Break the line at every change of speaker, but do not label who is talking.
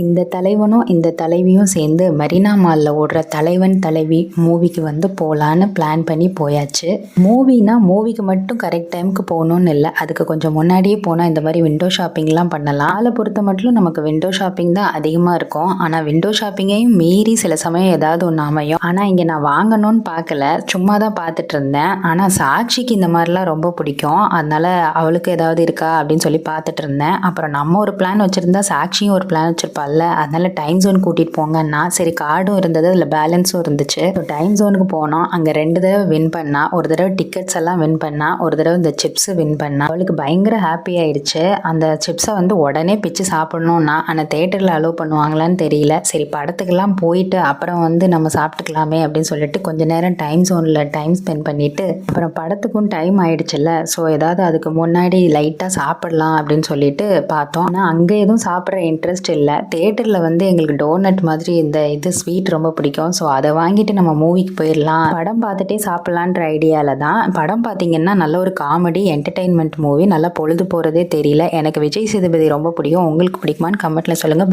இந்த தலைவனும் இந்த தலைவியும் சேர்ந்து மெரினா மாலில் ஓடுற தலைவன் தலைவி மூவிக்கு வந்து போகலான்னு பிளான் பண்ணி போயாச்சு. மூவினா மூவிக்கு மட்டும் கரெக்ட் டைமுக்கு போகணும்னு இல்லை. அதுக்கு கொஞ்சம் முன்னாடியே போனால் இந்த மாதிரி விண்டோ ஷாப்பிங்லாம் பண்ணலாம். ஆளை பொறுத்த மட்டும் நமக்கு விண்டோ ஷாப்பிங் தான் அதிகமாக இருக்கும். ஆனால் விண்டோ ஷாப்பிங்கையும் மீறி சில சமயம் ஏதாவது ஒன்று அமையும். ஆனால் இங்கே நான் வாங்கணும்னு பார்க்கல. சும்மா தான் பார்த்துட்டு இருந்தேன். ஆனால் சாட்சிக்கு இந்த மாதிரிலாம் ரொம்ப பிடிக்கும். அதனால அவளுக்கு ஏதாவது இருக்கா அப்படின்னு சொல்லி பார்த்துட்டு இருந்தேன். அப்புறம் நம்ம ஒரு பிளான் வச்சுருந்தா சாட்சியும் ஒரு பிளான் வச்சுருப்பாள்ல அதனால டைம் ஜோன் கூட்டிகிட்டு போங்கன்னா சரி கார்டும் இருந்தது அதில் பேலன்ஸும் இருந்துச்சு. ஸோ டைம் ஜோனுக்கு போனோம். அங்கே ரெண்டு தடவை வின் பண்ணால் ஒரு தடவை டிக்கெட்ஸ் எல்லாம் வின் பண்ணால் ஒரு தடவை இந்த சிப்ஸ் வின் பண்ணால் அவளுக்கு பயங்கர ஹாப்பி ஆயிடுச்சு. அந்த சிப்ஸை வந்து உடனே பிச்சு சாப்பிடணும்னா ஆனால் தேட்டரில் அலோவ் பண்ணுவாங்களான்னு தெரியல. சரி படத்துக்கெல்லாம் போயிட்டு அப்புறம் வந்து நம்ம சாப்பிட்டுக்கலாமே அப்படின்னு சொல்லிட்டு கொஞ்ச நேரம் டைம் ஜோனில் டைம் ஸ்பெண்ட் பண்ணிட்டு அப்புறம் படத்துக்கும் டைம் ஆயிடுச்சுல்ல. ஸோ ஏதாவது அதுக்கு முன்னாடி லைட்டாக சாப்பிடலாம் அப்படின்னு சொல்லிட்டு பார்த்தோம். ஆனால் அங்கே எதுவும் சாப்பிட்ற இன்ட்ரெஸ்ட் இல்லை. தேட்டரில் வந்து எங்களுக்கு டோனட் மாதிரி இந்த இது ஸ்வீட் ரொம்ப பிடிக்கும். ஸோ அதை வாங்கிட்டு நம்ம மூவிக்கு போயிடலாம் படம் பார்த்துட்டே சாப்பிட்லான்ற ஐடியாவில் தான் படம் பார்த்தீங்கன்னா நல்ல ஒரு காமெடி என்டர்டெயின்மெண்ட் மூவி நல்லா பொழுது போகிறதே தெரியல. எனக்கு விஜய் சேதுபதி ரொம்ப பிடிக்கும். உங்களுக்கு பிடிக்குமான்னு கமெண்ட்டில் சொல்லுங்கள்